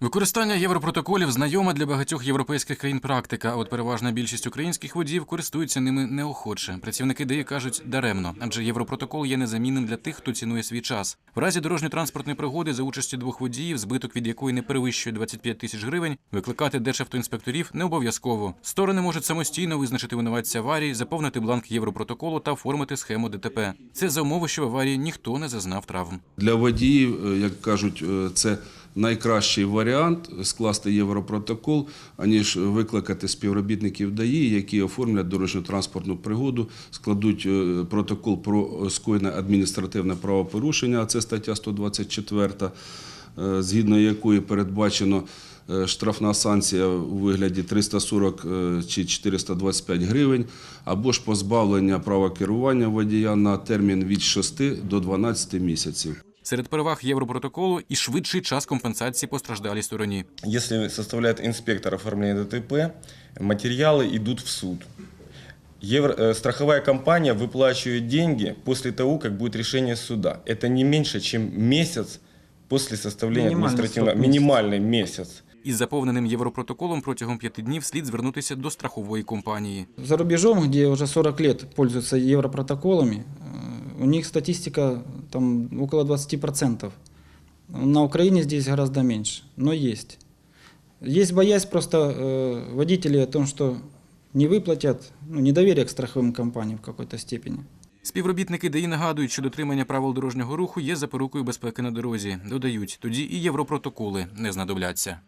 Використання європротоколів знайома для багатьох європейських країн практика. а От переважна більшість українських водіїв користуються ними неохоче. Працівники ДАІ кажуть даремно, адже європротокол є незамінним для тих, хто цінує свій час. В разі дорожньо-транспортної пригоди за участі двох водіїв, збиток від якої не перевищує 25 тисяч гривень, викликати державтоінспекторів не обов'язково. Сторони можуть самостійно визначити винуватця аварії, заповнити бланк європротоколу та оформити схему ДТП. Це за умови, що в аварії ніхто не зазнав травм. Для водіїв, е, як кажуть, е, це найкращий варіант скласти європротокол, аніж викликати співробітників ДАІ, які оформлять дорожньо-транспортну пригоду, складуть е, протокол про скоєне адміністративне правопорушення, а це стаття 124, е, згідно якої передбачено е, штрафна санкція у вигляді 340 е, чи 425 гривень, або ж позбавлення права керування водія на термін від 6 до 12 місяців. Серед переваг європротоколу і швидший час компенсації постраждалій стороні. Если составляет инспектор оформления ДТП, материалы идут в суд. Евро- э, страховая компания выплачивает деньги после того, как будет решение суда. Это не меньше, чем месяц после составления Минимальный административного... срок месяц. Минимальный месяц. Із заповненим європротоколом протягом п'яти днів слід звернутися до страхової компанії. За рубежом, где уже 40 лет пользуются европротоколами, э, у них статистика там около 20%. На Украине здесь гораздо меньше, но есть. Есть боязнь просто э, водителей о том, что не выплатят, ну, недоверие к страховым компаниям в какой-то степени. Співробітники ДАІ нагадують, що дотримання правил дорожнього руху є запорукою безпеки на дорозі. Додають, тоді і європротоколи не знадобляться.